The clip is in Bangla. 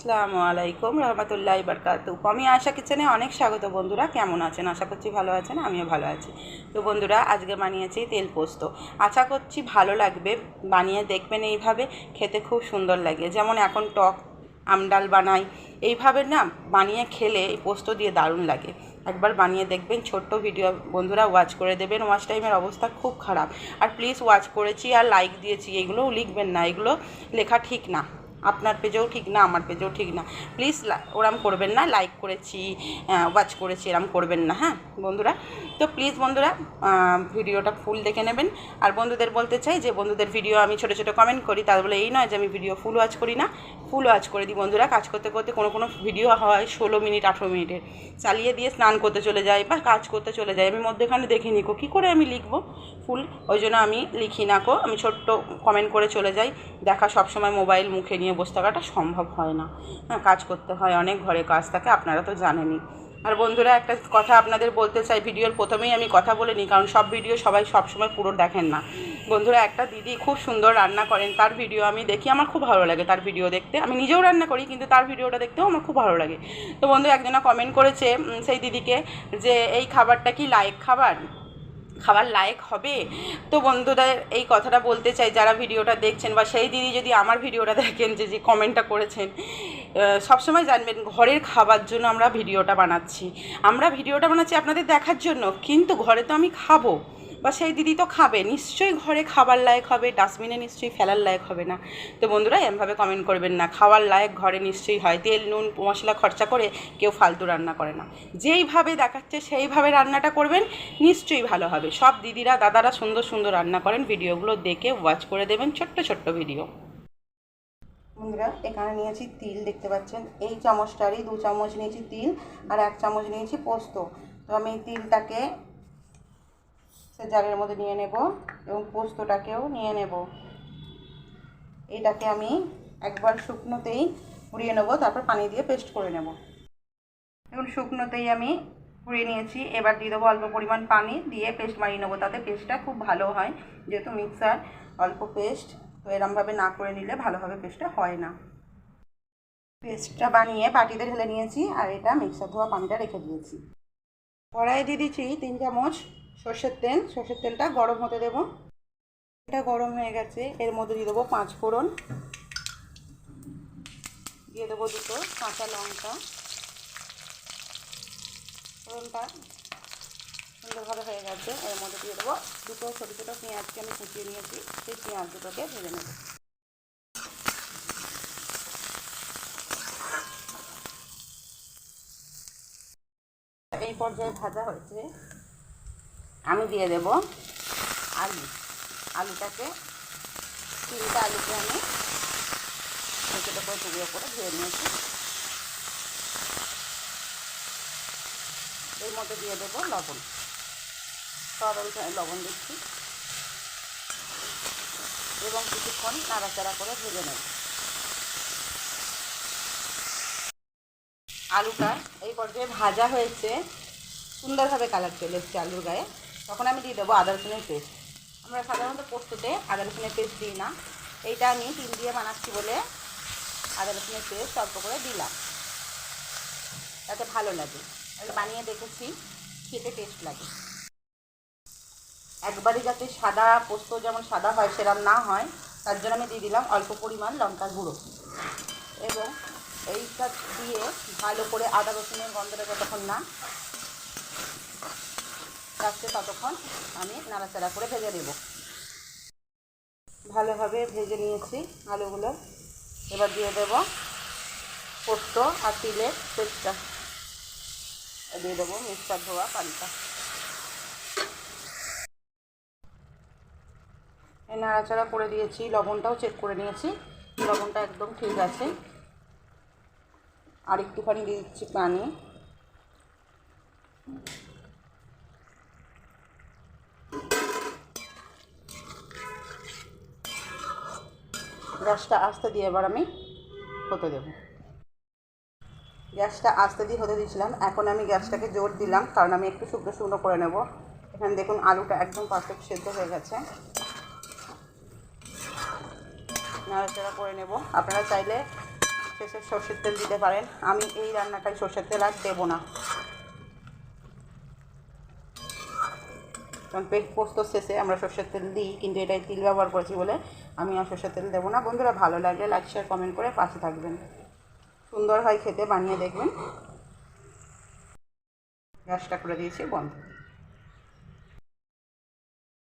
আসসালামু আলাইকুম, রহমতুল্লাহ বারকাত আমি আশা কিচেনে অনেক স্বাগত বন্ধুরা, কেমন আছেন? আশা করছি ভালো আছেন, আমিও ভালো আছি। তো বন্ধুরা, আজকে বানিয়েছি তেল পোস্ত। আশা করছি ভালো লাগবে, বানিয়ে দেখবেন এইভাবে, খেতে খুব সুন্দর লাগে। যেমন এখন টক, আমডাল বানাই, এইভাবে না বানিয়ে খেলে এই পোস্ত দিয়ে দারুণ লাগে। একবার বানিয়ে দেখবেন, ছোট্ট ভিডিও বন্ধুরা ওয়াচ করে দেবেন, ওয়াচ টাইমের অবস্থা খুব খারাপ। আর প্লিজ ওয়াচ করেছি আর লাইক দিয়েছি, এগুলোও লিখবেন না, এগুলো লেখা ঠিক না। আপনার পেজেও ঠিক না, আমার পেজেও ঠিক না। প্লিজ ওরম করবেন না লাইক করেছি ওয়াচ করেছি, এরম করবেন না হ্যাঁ বন্ধুরা? তো প্লিজ বন্ধুরা ভিডিওটা ফুল দেখে নেবেন। আর বন্ধুদের বলতে চাই যে, বন্ধুদের ভিডিও আমি ছোটো ছোটো কমেন্ট করি, তার বলে এই নয় যে, আমি ভিডিও ফুল ওয়াচ করি না। ফুল ওয়াচ করে দিই বন্ধুরা, কাজ করতে করতে কোনো কোনো ভিডিও হয় ষোলো মিনিট, আঠেরো মিনিটের। চালিয়ে দিয়ে স্নান করতে চলে যাই বা কাজ করতে চলে যাই, আমি মধ্যেখানে দেখে নিকো কী করে আমি লিখব? ফুল ওই জন্য আমি লিখি না কো, আমি ছোট্ট কমেন্ট করে চলে যাই। দেখা সবসময় মোবাইল মুখে নিয়ে বসে থাকাটা সম্ভব হয় না। হ্যাঁ কাজ করতে হয়, অনেক ঘরে কাজ থাকে, আপনারা তো জানেনই। আর বন্ধুরা, একটা কথা আপনাদের বলতে চাই, ভিডিওর প্রথমেই আমি কথা বলে নিই, কারণ সব ভিডিও সবাই সবসময় পুরো দেখেন না। বন্ধুরা, একটা দিদি খুব সুন্দর রান্না করেন, তার ভিডিও আমি দেখি, আমার খুব ভালো লাগে তার ভিডিও দেখতে। আমি নিজেও রান্না করি, কিন্তু তার ভিডিওটা দেখতেও আমার খুব ভালো লাগে। তো বন্ধু একজনা কমেন্ট করেছে সেই দিদিকে যে, এই খাবারটা কি লাইক খাবার? খাবার লায়ক হবে? তো বন্ধুদের এই কথাটা বলতে চাই, যারা ভিডিওটা দেখছেন বা সেই দিদি যদি আমার ভিডিওটা দেখেন যে যে কমেন্টটা করেছেন সবসময় জানবেন ঘরের খাবার জন্য আমরা ভিডিওটা বানাচ্ছি। আমরা ভিডিওটা বানাচ্ছি আপনাদের দেখার জন্য, কিন্তু ঘরে তো আমি খাব। বা সেই দিদি তো খাবে, নিশ্চয়ই ঘরে খাবার লায়ক হবে, ডাস্টবিনে নিশ্চয়ই ফেলার লায়ক হবে না। তো বন্ধুরা এমভাবে কমেন্ট করবেন না, খাওয়ার লায়ক ঘরে নিশ্চয়ই হয়, তেল, নুন, মশলা খরচা করে কেউ ফালতু রান্না করে না। যেইভাবে দেখাচ্ছে সেইভাবে রান্নাটা করবেন, নিশ্চয়ই ভালো হবে। সব দিদিরা, দাদারা সুন্দর সুন্দর রান্না করেন, ভিডিওগুলো দেখে ওয়াচ করে দেবেন ছোট্ট ছোট্ট ভিডিও বন্ধুরা, এখানে নিয়েছি তিল, দেখতে পাচ্ছেন? এই চামচটারই দু চামচ নিয়েছি তিল আর এক চামচ নিয়েছি পোস্ত। তো আমি তিলটাকে সে জারের মধ্যে নিয়ে নেব এবং পোস্তটাকেও নিয়ে নেব। এটাকে আমি একবার শুকনোতেই পুড়িয়ে নেব, তারপর পানি দিয়ে পেস্ট করে নেব। এখন শুকনোতেই আমি পুড়িয়ে নিয়েছি। এবার দিয়ে দেবো অল্প পরিমাণ পানি দিয়ে পেস্ট মারিয়ে নেব, তাতে পেস্টটা খুব ভালো হয়। যেহেতু মিক্সার, অল্প পেস্ট, তো এরমভাবে না করে নিলে ভালোভাবে পেস্টটা হয় না। পেস্টটা বানিয়ে বাটিতে ঢেলে নিয়েছি আর এটা মিক্সার ধোয়া পানিটা রেখে দিয়েছি। কড়াই দিয়ে দিচ্ছি তিন চামচ সর্ষের তেল, সর্ষের তেলটা গরম হতে দেব। এটা গরম হয়ে গেছে, এর মধ্যে দিয়ে দেবো পাঁচ ফোড়ন। দিয়ে দেবো দুটো কাঁচা লঙ্কা। ফোড়নটা সুন্দরভাবে হয়ে গেছে, এর মধ্যে দিয়ে দেবো দুটো ছোটো ছোটো পেঁয়াজকে আমি কুচিয়ে নিয়েছি, সেই পেঁয়াজ দুটোকে ভেজে নেব। এই পর্যায়ে ভাজা হয়েছে। আমি দিয়ে দেব আলু। আলুটাকে তিনটা আলুকে আমি ছোটো ছোটো করে টুকরো করে ধুয়ে নিয়েছি। এর মধ্যে দিয়ে দেবো লবণ। সরল লবণ দিচ্ছি। এবং কিছুক্ষণ নাড়াচাড়া করে ভেজে নেব। আলুটা এই পর্যায়ে ভাজা হয়েছে। সুন্দরভাবে কালার চলে এসছে আলুর গায়ে। তখন আমি দিয়ে দেবো আদা রসুনের পেস্ট। আমরা সাধারণত পোস্ততে আদা রসুনের পেস্ট দিই না। এইটা আমি তিল দিয়ে বানাচ্ছি বলে আদা রসুনের পেস্ট অল্প করে দিলাম। তাতে ভালো লাগে। আমি বানিয়ে দেখেছি, খেতে টেস্ট লাগে। একবারই যাতে সাদা পোস্ত যেমন সাদা হয় সেরকম না হয়, তার জন্য আমি দিয়ে দিলাম অল্প পরিমাণ লঙ্কার গুঁড়ো। এবং এইটা দিয়ে ভালো করে আদা রসুনের গন্ধটা যতক্ষণ না যাচ্ছে ততক্ষণ আমি নাড়াচাড়া করে ভেজে নেব। ভালোভাবে ভেজে নিয়েছি আলুগুলো। এবার দিয়ে দেব পোস্ত আর তিলের পেস্টটা। দিয়ে দেবো মিক্সার ধোয়া পানিটা। নাড়াচাড়া করে দিয়েছি, লবণটাও চেক করে নিয়েছি। লবণটা একদম ঠিক আছে। আর একটুখানি দিয়ে দিচ্ছি পানি। গ্যাসটা আস্তে দিয়ে এবার আমি হতে দেব। গ্যাসটা আস্তে দিয়ে হতে দিয়েছিলাম। এখন আমি গ্যাসটাকে জোর দিলাম, কারণ আমি একটু শুকনো শুকনো করে নেব। এখানে দেখুন আলুটা একদম পারফেক্ট সেদ্ধ হয়ে গেছে। নাড়াচাড়া করে নেব। আপনারা চাইলে শেষে সর্ষের তেল দিতে পারেন। আমি এই রান্নাটাই সর্ষের তেল আর দেবো না। কারণ পোস্ত শেষে আমরা সর্ষের তেল দিই, কিন্তু এটাই তিল ব্যবহার করেছি বলে আমি আর সর্ষের তেল দেবো না। বন্ধুরা, ভালো লাগলে লাইক শেয়ার কমেন্ট করে পাশে থাকবেন। সুন্দর হয় খেতে, বানিয়ে দেখবেন। গ্যাসটা করে দিয়েছি, বন্ধ।